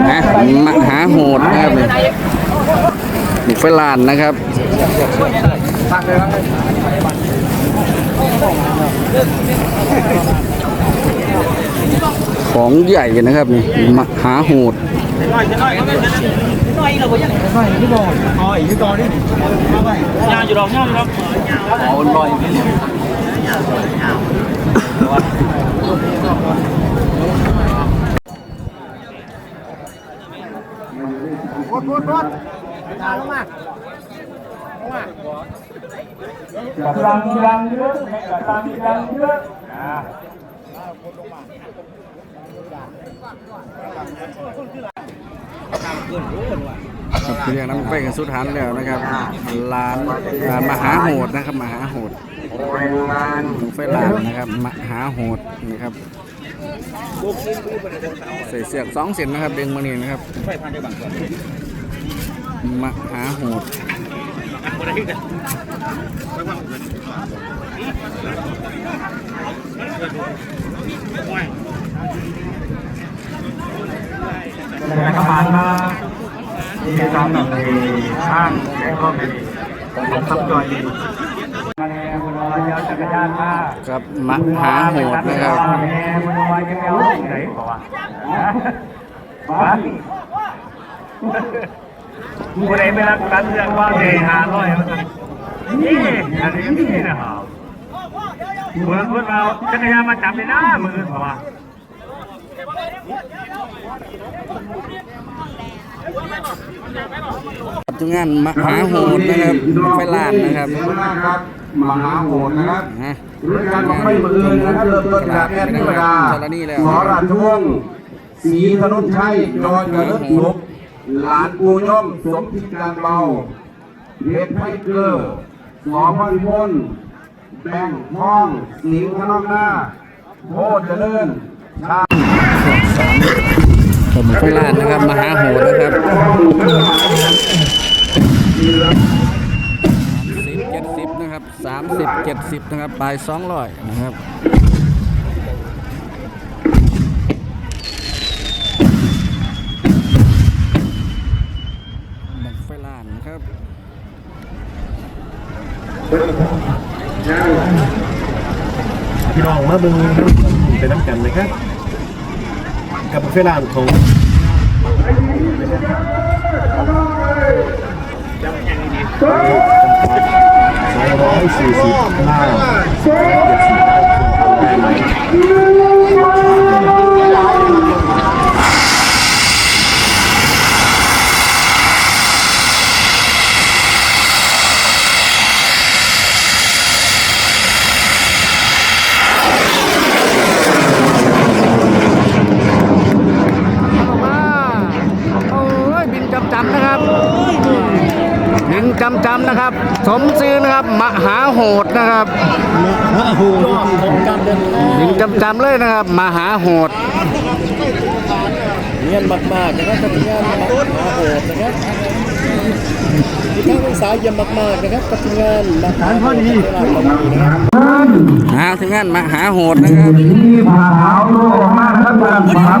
นะมหาโหดนะครับนี่บุกไฟลานนะครับของใหญ่นะครับนี่มหาโหด ย่างอยู่ดอกย่างอยู่ดอกกำลังยังเยอะกำลังยังเยอะอ่าครับเรียกน้ำไปกันสุดท้ายแล้วนะครับร้านร้านมหาโหดนะครับมหาโหดบุกไฟลานนะครับมหาโหดนี่ครับใส่เสือกสองเส้นนะครับดึงมานี่นะครับ มหาโหดแต่กำลังมาที่ทำในห้างและก็เป็นผมสับจอยมาแนวรอยจักรยานมาครับมหาโหดนะครับแม่มัน วายกันแล้วไหนบอกว่าบ้านผู้ใดไม่รักกันเรื่องว่าเฮหาร้อยมันนี่อันนี้นี่นะครับเมื่อคนเราจักรยานมาจับในหน้ามือบอกว่าปัจจุบันมหาโหดนะครับไฟลานนะครับนะครับมหาโหดนะครับนะเรื่องการของไม่เบื่อนะครับเริ่มต้นจากแอดนิวดาธรณีแล้วสอราชวงศ์ศรีธนุชัยจอยกระลึกสุข หลานปูย่อมสมพิการเบาเพชรไพเกลือสอพันพลแป้งท้องสิงห์นองหน้าโพดเจริญชาผมไฟลานนะครับ มหาโหดนะครับสิบเจ็ดสิบนะครับสามสิบเจ็ดสิบนะครับ ปลายสองร้อยนะครับ ไฟลานนะครับพี่น้องมาเบิ่งไปน้ำกันนะครับ กับเฟรานของสองร้อยสี่สิบห้าเจ็ดสิบได้ไหมออกมาโอ้ยบิน จำจำนะครับบินจำจำนะครับ สมซื้อนะครับมหาโหดนะครับโอ้โหของการเดินทางบินจำจำเลยนะครับมหาโหดเงียนมากๆนะครับกับงานมหาโหดนะครับมีทั้งนักศึกษาเยี่ยมมากๆนะครับกับงานมหาโหดนะครับหาถึงงั้นมหาโหดนะครับที่ผ่าหาวโลกมากครับการฝัง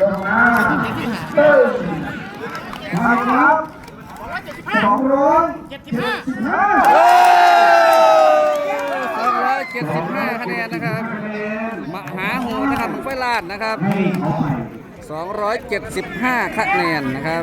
ลงมาตึ้งมาครับสองร้อยเจ็ดสิบห้า275คะแนนนะครับมหาโหดนะครับไฟลาดนะครับให้เขาใหม่275 คะแนนนะครับ